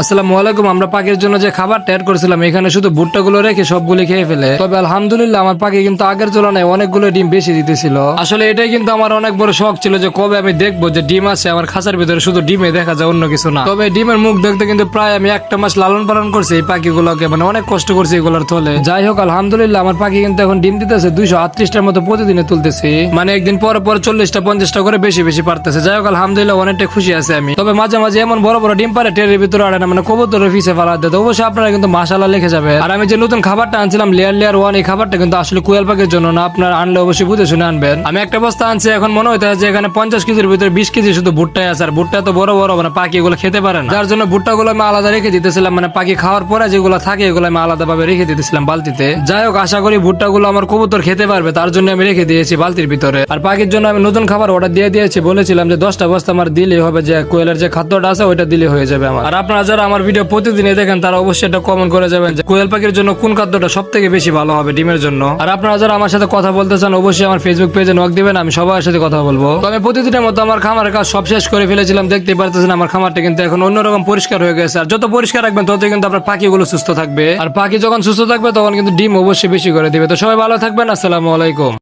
আসসালামু আলাইকুম, আমরা পাখির জন্য যে খাবারটা অ্যাড করেছিলাম, এখানে শুধু ভুট্টাগুলো রেখে সবগুলি খেয়ে ফেলে। তবে আলহামদুলিল্লাহ, আমার পাখি কিন্তু আগের তুলনায় অনেকগুলো ডিম বেশি দিতেছিল। আসলে এটাই কিন্তু আমার অনেক বড় শখ ছিল যে কবে আমি দেখব যে ডিম আছে, আমার খাঁচার ভিতরে শুধু ডিমে দেখা যায় অন্য কিছু না। তবে ডিমের মুখ দেখতে কিন্তু প্রায় আমি একটা মাস লালন পালন করছি এই পাখিগুলোকে মানে অনেক কষ্ট করছি এগুলোর থলে। যাই হোক, আলহামদুলিল্লাহ, আমার পাখি কিন্তু এখন ডিম দিতেছে দুইশো আটত্রিশটার মতো প্রতিদিনে তুলতেছি। মানে একদিন পর পর চল্লিশটা, পঞ্চাশটা করে বেশি বেশি পারতেছে। যাই হোক, আলহামদুলিল্লাহ অনেকটা খুশি আছে আমি। তবে মাঝে মাঝে এমন বড় বড় ডিম পারে টেরের ভিতরে আড়ে না মানে কবুতরের ফিসে ফালা দেয়। অবশ্যই আপনারা কিন্তু মাসালা লিখে যাবে আর আমি যে নতুন খাবারটা আনছিলাম লেয়ার লেয়ার ওয়ান এই খাবারটা কিন্তু আসলে কুয়াল পাখির জন্য না, আপনার আনলে অবশ্যই বুঝে শুনে আনবেন। আমি একটা বস্তা আনছি, এখন মনে হইতে যে এখানে পঞ্চাশ কেজির ভিতরে বিশ কেজি শুধু ভুট্টাই আছে, আর ভুট্টা তো বড় বড় মানে পাখি এগুলো খেতে পারে না। যার জন্য ভুট্টাগুলো আমি আলাদা রেখে দিতেছিলাম মানে পাখি খাওয়ার পরে যেগুলো থাকে এগুলো আমি আলাদা ভাবে রেখে দিতেছিলাম বালতিতে। যাই হোক, আশা করি ভুট্টাগুলো আমার কবুতর খেতে পারবে, তার জন্য আমি রেখে দিয়েছি বালতির ভিতরে। আর পাখির জন্য আমি নতুন খাবার অর্ডার দিয়ে দিয়েছি, বলেছিলাম যে দশটা বস্তা আমার দিলেই হবে, যে কোয়েলের যে খাদ্যটা আছে, ওইটা দিলে হয়ে যাবে আমার। আর আপনারা যারা আমার ভিডিও প্রতিদিনই দেখেন, তারা অবশ্যই এটা কমেন্ট করে যাবেন যে কোয়েল পাখির জন্য কোন খাদ্যটা সব থেকে বেশি ভালো হবে ডিমের জন্য। আর আপনারা যারা আমার সাথে কথা বলতে চান, অবশ্যই আমার ফেসবুক পেজে নক দিবেন, আমি সবার সাথে কথা বলব। আমি প্রতিদিনের মতো আমার খামারের কাজ সব শেষ করে ফেলেছিলাম দেখতে পারতেছেন আমার খামারটা কিন্তু এখন অন্যরকম পরিষ্কার হয়ে গেছে। আর যত পরিষ্কার রাখবেন তত কিন্তু আপনার পাখিগুলো সুস্থ থাকবে। আর পাখি যখন সুস্থ থাকবে, তখন কিন্তু ডিম অবশ্যই বেশি করে দিবে। তো সবাই ভালো থাকবেন, আসসালামু আলাইকুম।